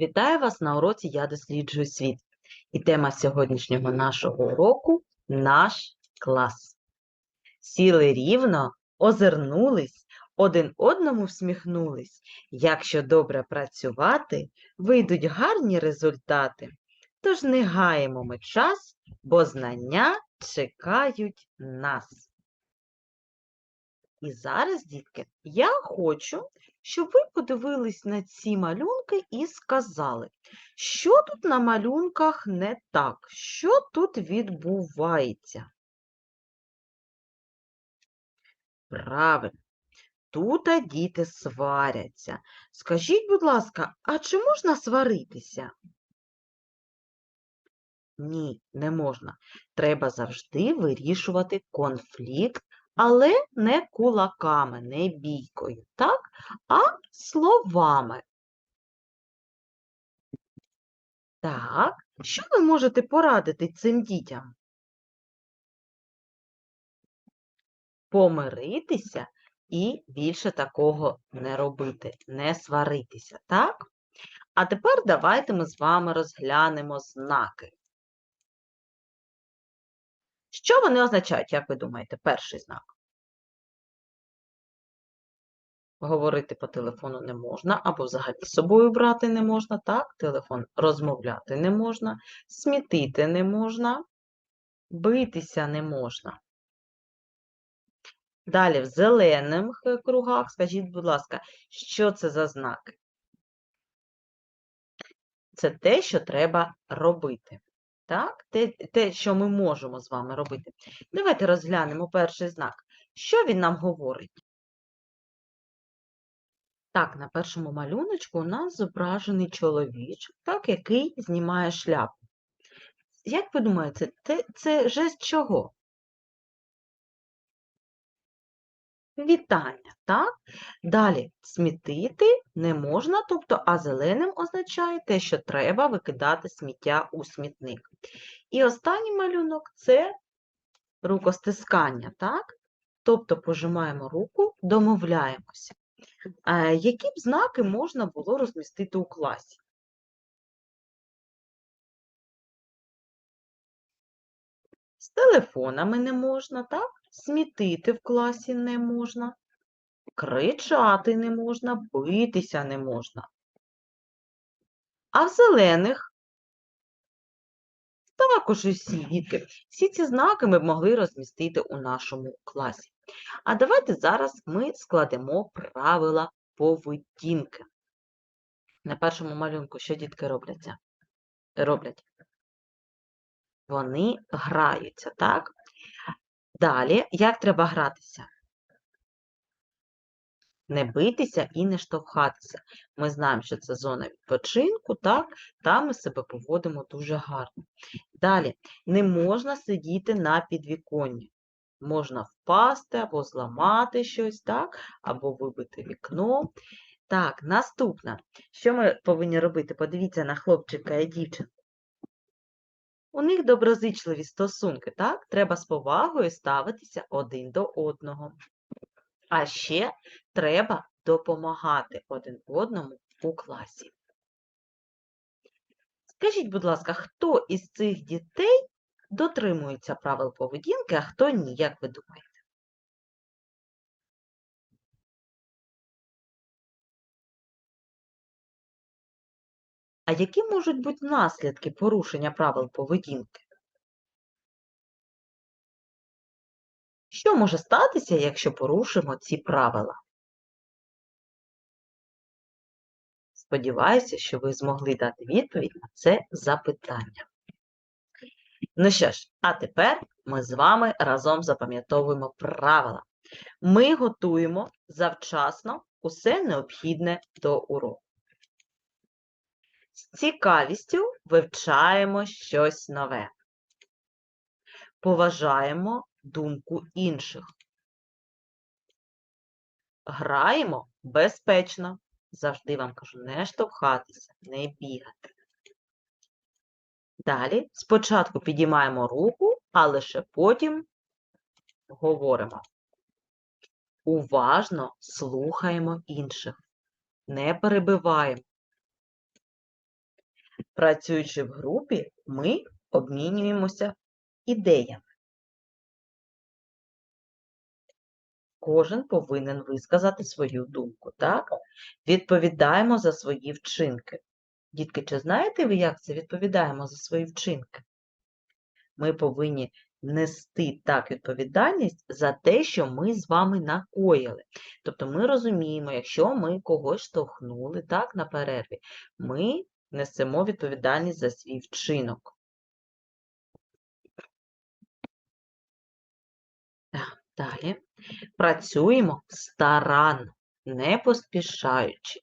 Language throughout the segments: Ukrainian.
Вітаю вас на уроці Я досліджую світ. І тема сьогоднішнього нашого уроку наш клас. Сіли рівно, озирнулись, один одному всміхнулись. Якщо добре працювати, вийдуть гарні результати. Тож не гаємо ми час, бо знання чекають нас. І зараз, дітки, я хочу, щоб ви подивились на ці малюнки і сказали, що тут на малюнках не так, що тут відбувається. Правильно, тут діти сваряться. Скажіть, будь ласка, а чи можна сваритися? Ні, не можна. Треба завжди вирішувати конфлікт, але не кулаками, не бійкою, так? а словами. Так, що ви можете порадити цим дітям? Помиритися і більше такого не робити, не сваритися, так? А тепер давайте ми з вами розглянемо знаки. Що вони означають, як ви думаєте, перший знак? Говорити по телефону не можна, або взагалі з собою брати не можна, так? Телефон розмовляти не можна, смітити не можна, битися не можна. Далі в зелених е, кругах, скажіть, будь ласка, що це за знаки? Це те, що треба робити. Так? Те, те, що ми можемо з вами робити. Давайте розглянемо перший знак. Що він нам говорить? Так, на першому малюночку у нас зображений чоловічок, так, який знімає шляпу. Як ви думаєте, це, це жест чого? Вітання, так? Далі смітити не можна, тобто, а зеленим означає те, що треба викидати сміття у смітник. І останній малюнок це рукостискання, так? Тобто пожимаємо руку, домовляємося. Які б знаки можна було розмістити у класі? З телефонами не можна, так? Смітити в класі не можна, кричати не можна, битися не можна. А в зелених також усі дітки. Всі ці знаки ми б могли розмістити у нашому класі. А давайте зараз ми складемо правила поведінки. На першому малюнку що дітки робляться? роблять? Вони граються, так? Далі, як треба гратися? Не битися і не штовхатися. Ми знаємо, що це зона відпочинку, так? Там ми себе поводимо дуже гарно. Далі, не можна сидіти на підвіконні. Можна впасти або зламати щось, так? або вибити вікно. Так, наступне. Що ми повинні робити? Подивіться на хлопчика і дівчинку. У них доброзичливі стосунки, так? Треба з повагою ставитися один до одного. А ще треба допомагати один одному у класі. Скажіть, будь ласка, хто із цих дітей дотримується правил поведінки, а хто ні, як ви думаєте? А які можуть бути наслідки порушення правил поведінки? Що може статися, якщо порушимо ці правила? Сподіваюся, що ви змогли дати відповідь на це запитання. Ну що ж, а тепер ми з вами разом запам'ятовуємо правила. Ми готуємо завчасно усе необхідне до уроку. З цікавістю вивчаємо щось нове. Поважаємо думку інших. Граємо безпечно. Завжди вам кажу, не штовхатися, не бігати. Далі спочатку підіймаємо руку, а лише потім говоримо. Уважно слухаємо інших, не перебиваємо. Працюючи в групі, ми обмінюємося ідеями. Кожен повинен висказати свою думку, так? Відповідаємо за свої вчинки. Дітки, чи знаєте ви, як це відповідаємо за свої вчинки? Ми повинні нести так відповідальність за те, що ми з вами накоїли. Тобто ми розуміємо, якщо ми когось штовхнули так, на перерві, ми несемо відповідальність за свій вчинок. Далі. Працюємо старанно, не поспішаючи.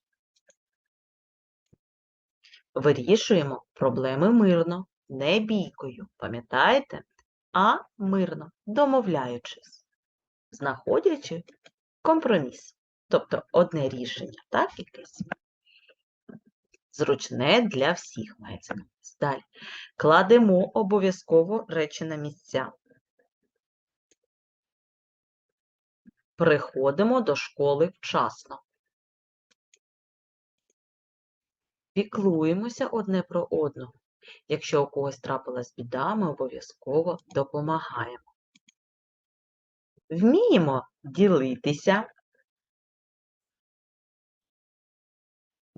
Вирішуємо проблеми мирно, не бійкою, пам'ятаєте? А мирно, домовляючись, знаходячи компроміс. Тобто одне рішення, так, якесь? Зручне для всіх мається. Далі. Кладемо обов'язково речі на місця. Приходимо до школи вчасно. Піклуємося одне про одного. Якщо у когось трапилась біда, ми обов'язково допомагаємо. Вміємо ділитися.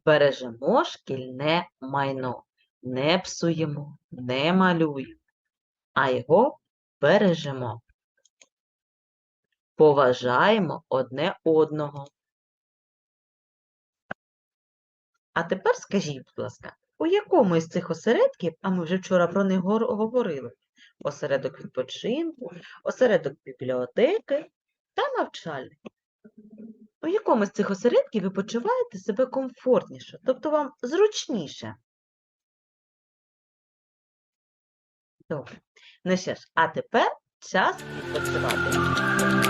Бережемо шкільне майно. Не псуємо, не малюємо, а його бережемо. Поважаємо одне одного. А тепер скажіть, будь ласка, у якому із цих осередків, а ми вже вчора про них говорили, осередок відпочинку, осередок бібліотеки та навчальний. У якому з цих осередків ви почуваєте себе комфортніше, тобто вам зручніше? Добре. Ну що ж, а тепер час відпочивати.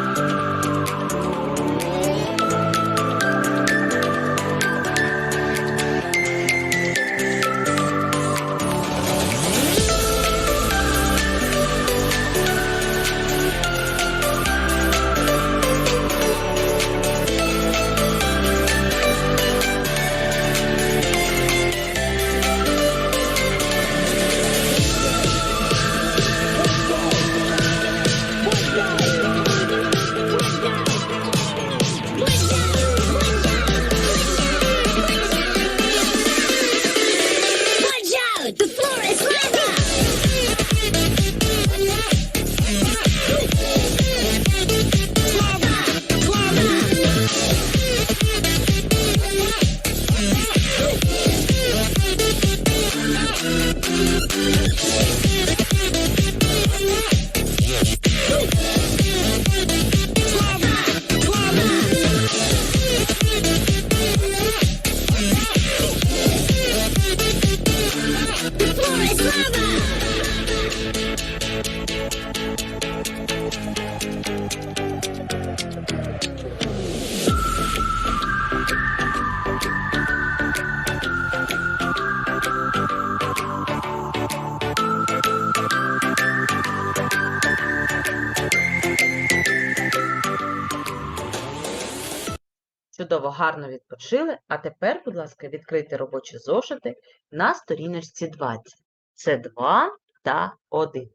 Чудово, гарно відпочили. А тепер, будь ласка, відкрийте робочі зошити на сторіночці 20. Це 2 та 1.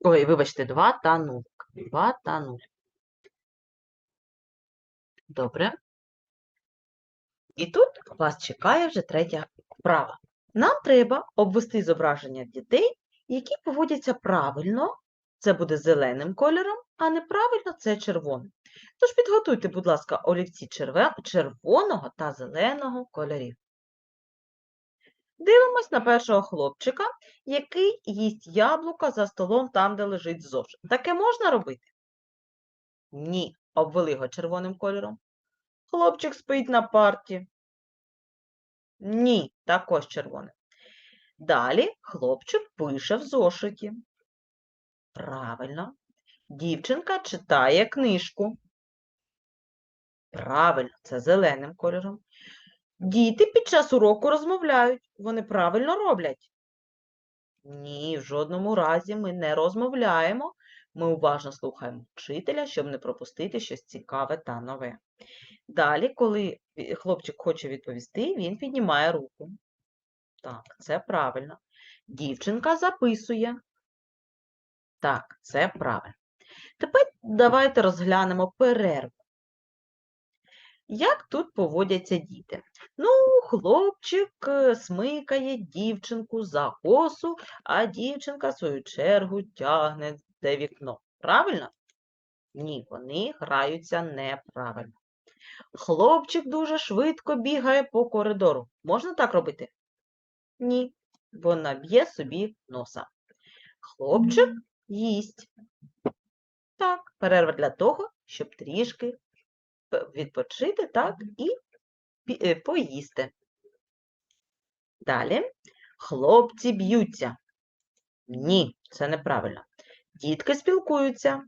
Ой, вибачте, 2 та 0. 2 та 0. Добре. І тут вас чекає вже третя вправа. Нам треба обвести зображення дітей, які поводяться правильно. Це буде зеленим кольором, а неправильно це червоним. Тож підготуйте, будь ласка, олівці червоного та зеленого кольорів. Дивимось на першого хлопчика, який їсть яблука за столом там, де лежить зошит. Таке можна робити? Ні. Обвели його червоним кольором. Хлопчик спить на парті. Ні, також червоним. Далі хлопчик пише в зошиті. Правильно. Дівчинка читає книжку. Правильно, це зеленим кольором. Діти під час уроку розмовляють. Вони правильно роблять? Ні, в жодному разі ми не розмовляємо. Ми уважно слухаємо вчителя, щоб не пропустити щось цікаве та нове. Далі, коли хлопчик хоче відповісти, він піднімає руку. Так, це правильно. Дівчинка записує. Так, це правильно. Тепер давайте розглянемо перерву. Як тут поводяться діти? Ну, хлопчик е, смикає дівчинку за косу, а дівчинка, в свою чергу, тягне де вікно. Правильно? Ні, вони граються неправильно. Хлопчик дуже швидко бігає по коридору. Можна так робити? Ні, бо наб'є собі носа. Хлопчик їсть. Так, перерва для того, щоб трішки відпочити, так, і е, поїсти. Далі. Хлопці б'ються. Ні, це неправильно. Дітки спілкуються.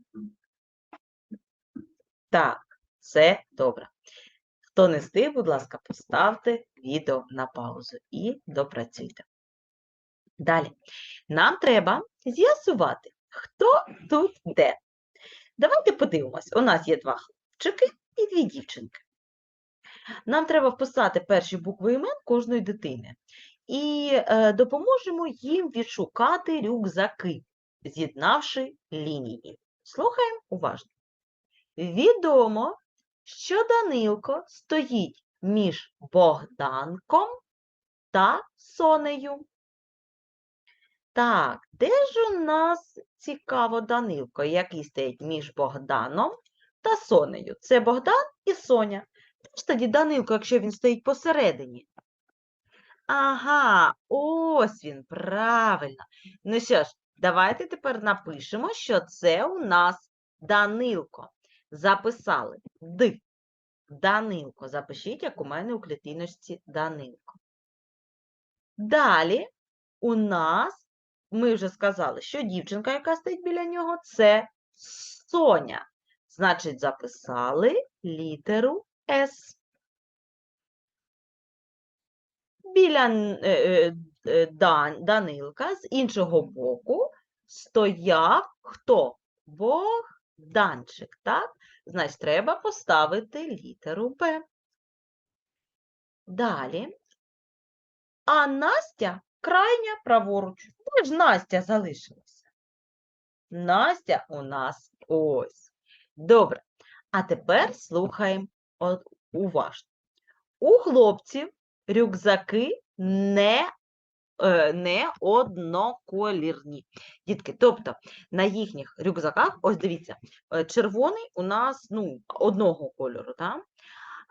Так, це добре. Хто не встиг, будь ласка, поставте відео на паузу і допрацюйте. Далі. Нам треба з'ясувати, хто тут де. Давайте подивимось. У нас є два хлопчики і дві дівчинки. Нам треба вписати перші букви імен кожної дитини і е, допоможемо їм відшукати рюкзаки, з'єднавши лінії. Слухаємо уважно. Відомо, що Данилко стоїть між Богданком та Сонею. Так, де ж у нас цікаво Данилко, який стоїть між Богданом та Сонею? Це Богдан і Соня. Де ж тоді Данилко, якщо він стоїть посередині? Ага, ось він, правильно. Ну що ж, давайте тепер напишемо, що це у нас Данилко. Записали Д. Данилко. Запишіть, як у мене у клітиночці Данилко. Далі у нас, ми вже сказали, що дівчинка, яка стоїть біля нього, це Соня. Значить, записали літеру С. Біля е, е, е, Дан- Данилка з іншого боку стояв хто? Богданчик, так? Значить, треба поставити літеру Б. Далі. А Настя крайня праворуч. Де ж Настя залишилася? Настя у нас ось. Добре. А тепер слухаємо уважно. У хлопців рюкзаки не, е, не одноколірні. Дітки, тобто на їхніх рюкзаках, ось дивіться, е, червоний у нас ну, одного кольору, так?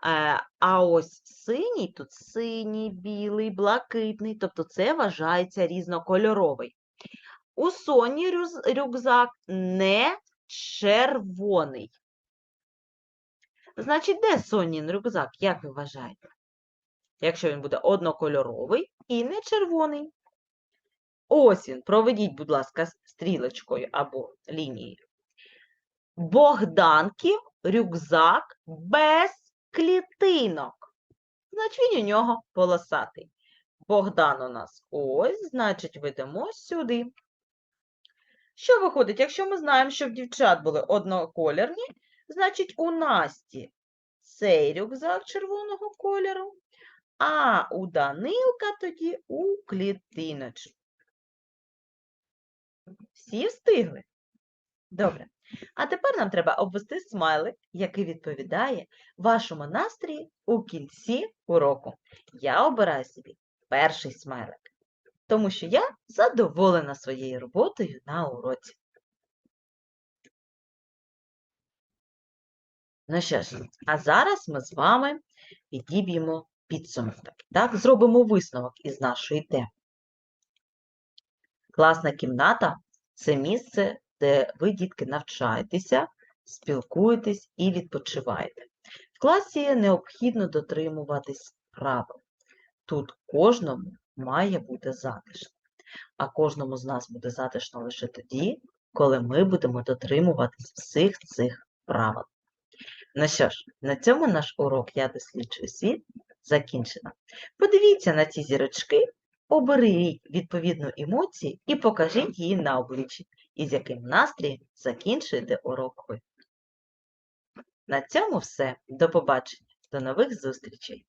Е, А ось синій, тут синій, білий, блакитний, тобто це вважається різнокольоровий. У Соні рюкзак не червоний. Значить, де Сонін рюкзак, як ви вважаєте? Якщо він буде однокольоровий і не червоний. Ось він, проведіть, будь ласка, стрілочкою або лінією. Богданків рюкзак без клітинок. Значить, він у нього полосатий. Богдан у нас ось, значить, ведемо сюди. Що виходить, якщо ми знаємо, що в дівчат були однокольорні, значить, у Насті цей рюкзак червоного кольору, а у Данилка тоді у клітиночку. Всі встигли? Добре. А тепер нам треба обвести смайлик, який відповідає вашому настрої у кінці уроку. Я обираю собі перший смайлик, тому що я задоволена своєю роботою на уроці. Ну що ж, а зараз ми з вами підіб'ємо підсумок. Так, зробимо висновок із нашої теми. Класна кімната це місце, де ви, дітки, навчаєтеся, спілкуєтесь і відпочиваєте. В класі необхідно дотримуватись правил. Тут кожному має бути затишно, а кожному з нас буде затишно лише тоді, коли ми будемо дотримуватись всіх цих правил. Ну що ж, на цьому наш урок Я досліджую світ закінчено. Подивіться на ці зірочки, оберіть відповідну емоцію і покажіть її на обличчі, і з яким настроєм закінчуєте урок ви. На цьому все. До побачення. До нових зустрічей!